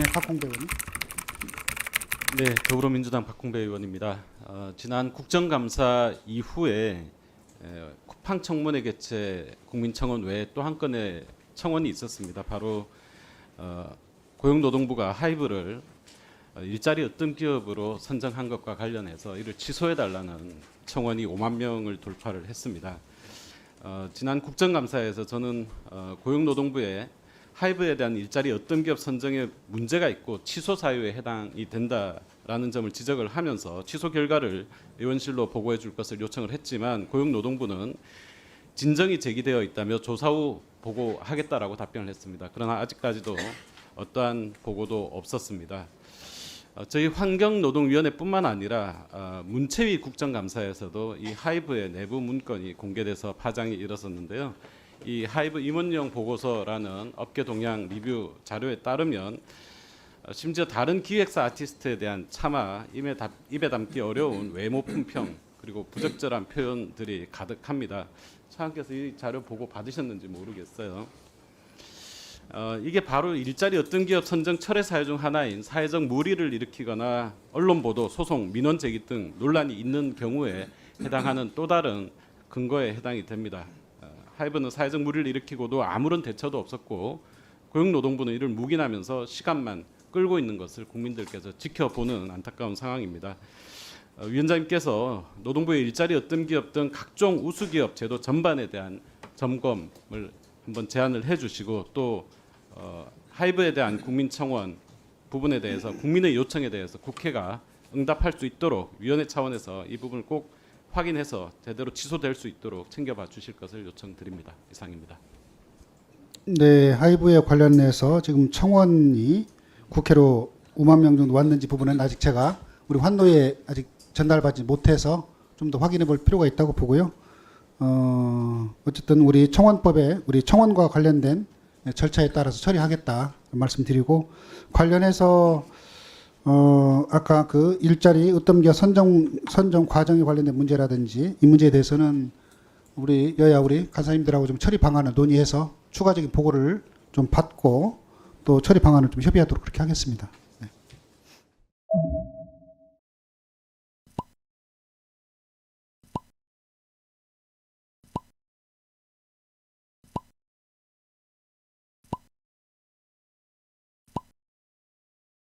네, 박홍배 의원님. 네, 더불어민주당 박홍배 의원입니다. 어, 지난 국정감사 이후에 에, 쿠팡 청문회 개최 국민청원 외에 또 한 건의 청원이 있었습니다. 바로 어, 고용노동부가 하이브를 어, 일자리 어떤 기업으로 선정한 것과 관련해서 이를 취소해 달라는 청원이 5만 명을 돌파를 했습니다. 어, 지난 국정감사에서 저는 어, 고용노동부에 하이브에 대한 일자리 어떤 기업 선정에 문제가 있고 취소 사유에 해당이 된다라는 점을 지적을 하면서 취소 결과를 의원실로 보고해 줄 것을 요청을 했지만 고용노동부는 진정이 제기되어 있다며 조사 후 보고하겠다라고 답변을 했습니다. 그러나 아직까지도 어떠한 보고도 없었습니다. 어, 저희 환경노동위원회뿐만 아니라 어, 문체위 국정감사에서도 이 하이브의 내부 문건이 공개돼서 파장이 일었었는데요. 이 하이브 임원용 보고서라는 업계 동향 리뷰 자료에 따르면 어, 심지어 다른 기획사 아티스트에 대한 차마 입에, 담, 입에 담기 어려운 외모 품평 그리고 부적절한 표현들이 가득합니다. 차관께서 이 자료 보고 받으셨는지 모르겠어요. 어, 이게 바로 일자리 어떤 기업 선정 철회 사유 중 하나인 사회적 무리를 일으키거나 언론 보도, 소송, 민원 제기 등 논란이 있는 경우에 해당하는 또 다른 근거에 해당이 됩니다. 어, 하이브는 사회적 무리를 일으키고도 아무런 대처도 없었고 고용노동부는 이를 묵인하면서 시간만 끌고 있는 것을 국민들께서 지켜보는 안타까운 상황입니다. 어, 위원장님께서 노동부의 일자리 어떤 기업 등 각종 우수기업 제도 전반에 대한 점검을 한번 제안을 해주시고 또 어, 하이브에 대한 국민 청원 부분에 대해서 국민의 요청에 대해서 국회가 응답할 수 있도록 위원회 차원에서 이 부분을 꼭 확인해서 제대로 취소될 수 있도록 챙겨봐 주실 것을 요청드립니다. 이상입니다. 네, 하이브에 관련해서 지금 청원이 국회로 5만 명 정도 왔는지 부분은 아직 제가 우리 환노에 아직 전달받지 못해서 좀 더 확인해 볼 필요가 있다고 보고요. 어, 어쨌든 우리 청원법에 우리 청원과 관련된 절차에 따라서 처리하겠다 말씀드리고 관련해서 어, 아까 그 일자리 으뜸기업 선정 선정 과정에 관련된 문제라든지 이 문제에 대해서는 우리 여야 우리 간사님들하고 좀 처리 방안을 논의해서 추가적인 보고를 좀 받고 또 처리 방안을 좀 협의하도록 그렇게 하겠습니다.